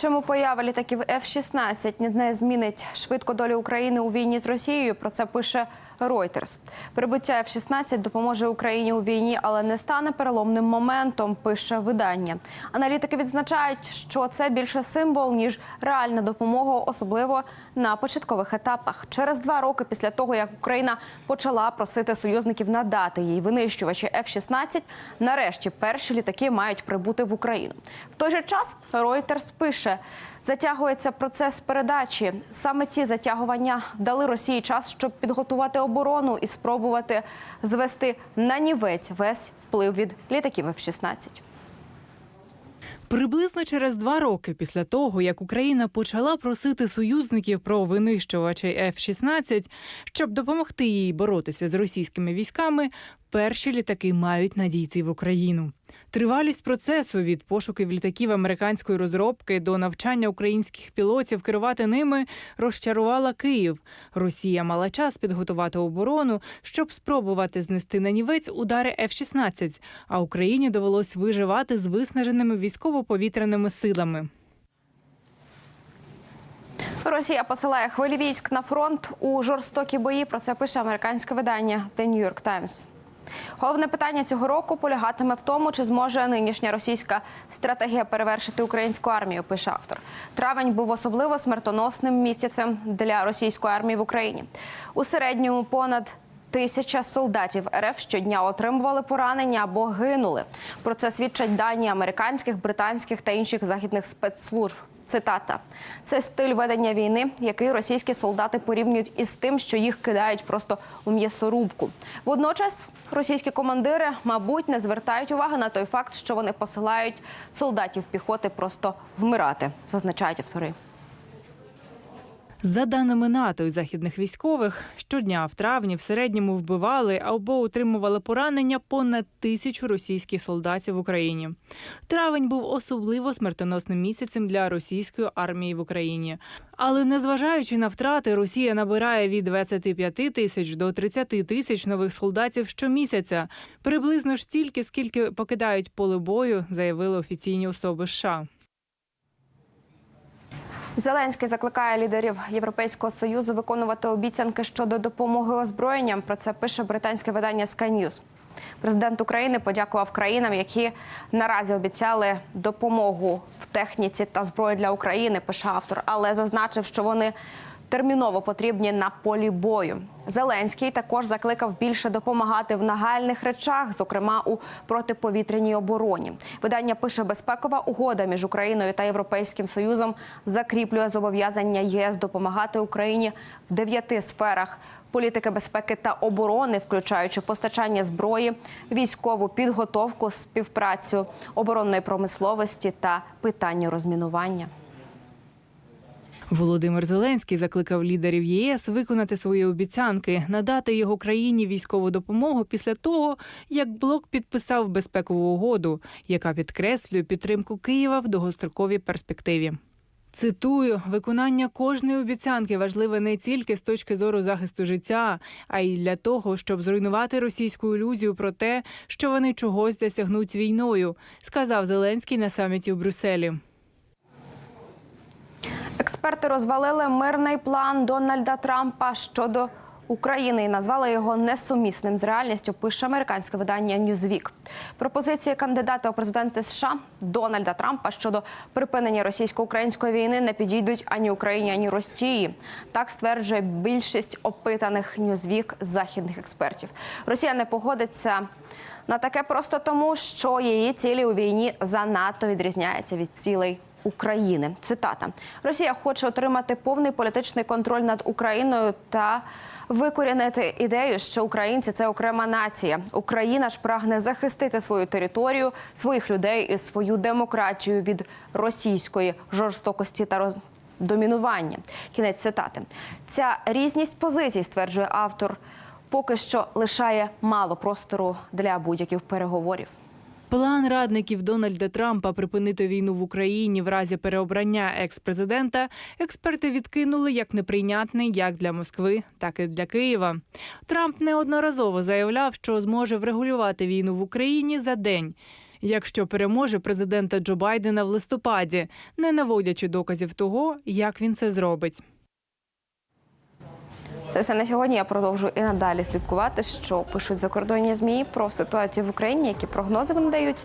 Чому поява літаків F-16 не змінить швидко долю України у війні з Росією? Про це пише Reuters. Прибуття F-16 допоможе Україні у війні, але не стане переломним моментом. Пише видання. Аналітики відзначають, що це більше символ ніж реальна допомога, особливо на початкових етапах. Через два роки після того, як Україна почала просити союзників надати їй винищувачі F-16, нарешті перші літаки мають прибути в Україну. В той же час Reuters пише. Затягується процес передачі. Саме ці затягування дали Росії час, щоб підготувати оборону і спробувати звести на нівець весь вплив від літаків F-16. Приблизно через два роки після того, як Україна почала просити союзників про винищувачі F-16, щоб допомогти їй боротися з російськими військами, перші літаки мають надійти в Україну. Тривалість процесу від пошуків літаків американської розробки до навчання українських пілотів керувати ними розчарувала Київ. Росія мала час підготувати оборону, щоб спробувати знести на нівець удари F-16, а Україні довелось виживати з виснаженими військово-повітряними силами. Росія посилає хвилі військ на фронт у жорстокі бої. Про це пише американське видання The New York Times. Головне питання цього року полягатиме в тому, чи зможе нинішня російська стратегія перевершити українську армію. Пише автор. Травень був особливо смертоносним місяцем для російської армії в Україні. У середньому понад Тисяча солдатів РФ щодня отримували поранення або гинули. Про це свідчать дані американських, британських та інших західних спецслужб. Цитата: це стиль ведення війни, який російські солдати порівнюють із тим, що їх кидають просто у м'ясорубку. Водночас російські командири, мабуть, не звертають уваги на той факт, що вони посилають солдатів піхоти просто вмирати, зазначають автори. За даними НАТО і західних військових, щодня в травні в середньому вбивали або утримували поранення понад тисячу російських солдатів в Україні. Травень був особливо смертоносним місяцем для російської армії в Україні. Але незважаючи на втрати, Росія набирає від 25 тисяч до 30 тисяч нових солдатів щомісяця. Приблизно ж стільки, скільки покидають поле бою, заявили офіційні особи США. Зеленський закликає лідерів Європейського союзу виконувати обіцянки щодо допомоги озброєнням. Про це пише британське видання Sky News. Президент України подякував країнам, які наразі обіцяли допомогу в техніці та зброї для України. Пише автор, але зазначив, що вони терміново потрібні на полі бою. Зеленський також закликав більше допомагати в нагальних речах, зокрема у протиповітряній обороні. Видання пише безпекова угода між Україною та Європейським Союзом закріплює зобов'язання ЄС допомагати Україні в дев'яти сферах політики безпеки та оборони, включаючи постачання зброї, військову підготовку, співпрацю оборонної промисловості та питання розмінування. Володимир Зеленський закликав лідерів ЄС виконати свої обіцянки, надати його країні військову допомогу після того, як блок підписав безпекову угоду, яка підкреслює підтримку Києва в довгостроковій перспективі. Цитую, виконання кожної обіцянки важливе не тільки з точки зору захисту життя, а й для того, щоб зруйнувати російську ілюзію про те, що вони чогось досягнуть війною, сказав Зеленський на саміті в Брюсселі. Експерти розвалили мирний план Дональда Трампа щодо України і назвали його несумісним з реальністю. Пише американське видання Newsweek. Пропозиції кандидата у президенти США Дональда Трампа щодо припинення російсько-української війни не підійдуть ані Україні, ані Росії. Так стверджує більшість опитаних Newsweek західних експертів. Росія не погодиться. На таке просто тому, що її цілі у війні занадто відрізняються від цілей України. Цитата: Росія хоче отримати повний політичний контроль над Україною та викорінити ідею, що українці це окрема нація. Україна ж прагне захистити свою територію, своїх людей і свою демократію від російської жорстокості та роз... домінування. Кінець цитати. Ця різність позицій, стверджує автор, поки що лишає мало простору для будь-яких переговорів. План радників Дональда Трампа припинити війну в Україні в разі переобрання екс-президента експерти відкинули як неприйнятний як для Москви, так і для Києва. Трамп неодноразово заявляв, що зможе врегулювати війну в Україні за день. якщо переможе президента Джо Байдена в листопаді, не наводячи доказів того, як він це зробить. Це все на сьогодні. Я продовжую і надалі слідкувати, що пишуть закордонні змі про ситуацію в Україні, які прогнози вони дають.